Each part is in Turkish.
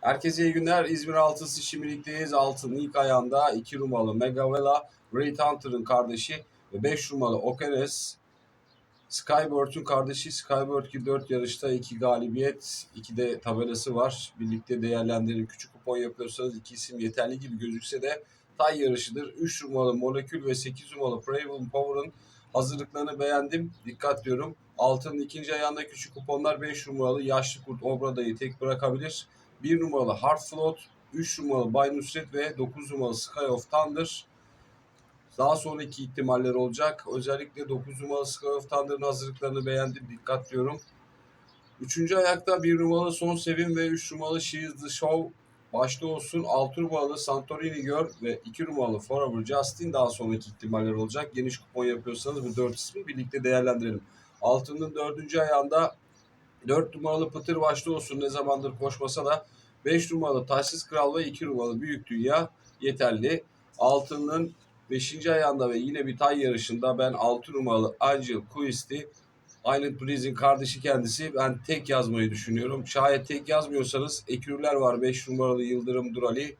Herkese iyi günler. İzmir altısı şimdilikteyiz. Altın ilk ayağında 2 numaralı Megavela, Great Hunter'ın kardeşi ve 5 numaralı Okeres, Skybird'ün kardeşi. Skybird ki 4 yarışta 2 galibiyet, 2 de tabelası var. Birlikte değerlendirin. Küçük kupon yapıyorsanız iki isim yeterli gibi gözükse de tay yarışıdır. 3 numaralı Molekül ve 8 numaralı Preval Power'ın hazırlıklarını beğendim. Dikkat diyorum. Altının ikinci ayağında küçük kuponlar 5 numaralı Yaşlı Kurt Obrada'yı tek bırakabilir. 1 numaralı Hard Float, 3 numaralı Bay Nusret ve 9 numaralı Sky of Thunder. Daha sonraki ihtimaller olacak. Özellikle 9 numaralı Sky of Thunder'ın hazırlıklarını beğendim. Dikkat diyorum. Üçüncü ayakta 1 numaralı Son Sevin ve 3 numaralı She is the Show başta olsun. 6 numaralı Santorini Gör ve 2 numaralı Forever Justin daha sonraki ihtimaller olacak. Geniş kupon yapıyorsanız bu 4 ismi birlikte değerlendirelim. Altının dördüncü ayağında 4 numaralı Pıtır başta olsun ne zamandır koşmasa da 5 numaralı Taşsız Kral ve 2 numaralı Büyük Dünya yeterli. Altının 5. ayağında ve yine bir tay yarışında ben 6 numaralı Angel Quist'i Island Breeze'in kardeşi kendisi. Ben tek yazmayı düşünüyorum. Şayet tek yazmıyorsanız ekürler var. 5 numaralı Yıldırım Durali,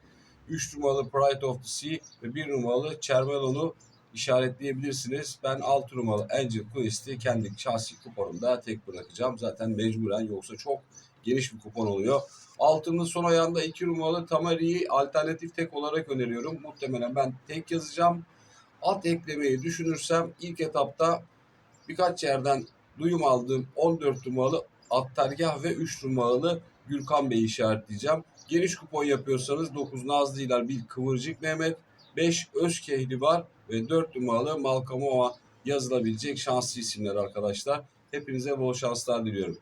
3 numaralı Pride of the Sea ve 1 numaralı Cermelon'u işaretleyebilirsiniz. Ben 6 numaralı Angel Quest'i kendi şahsi kuponumda tek bırakacağım. Zaten mecburen yoksa çok geniş bir kupon oluyor. Altının son ayağında 2 numaralı Tamari'yi alternatif tek olarak öneriyorum. Muhtemelen ben tek yazacağım. At eklemeyi düşünürsem ilk etapta birkaç yerden duyum aldığım 14 numaralı Attargah ve 3 numaralı Gürkan Bey'i işaretleyeceğim. Geniş kupon yapıyorsanız 9 Nazlı İlal bir Kıvırcık Mehmet, 5 Özkehli var ve 4 numaralı Malkamova yazılabilecek şanslı isimler arkadaşlar. Hepinize bol şanslar diliyorum.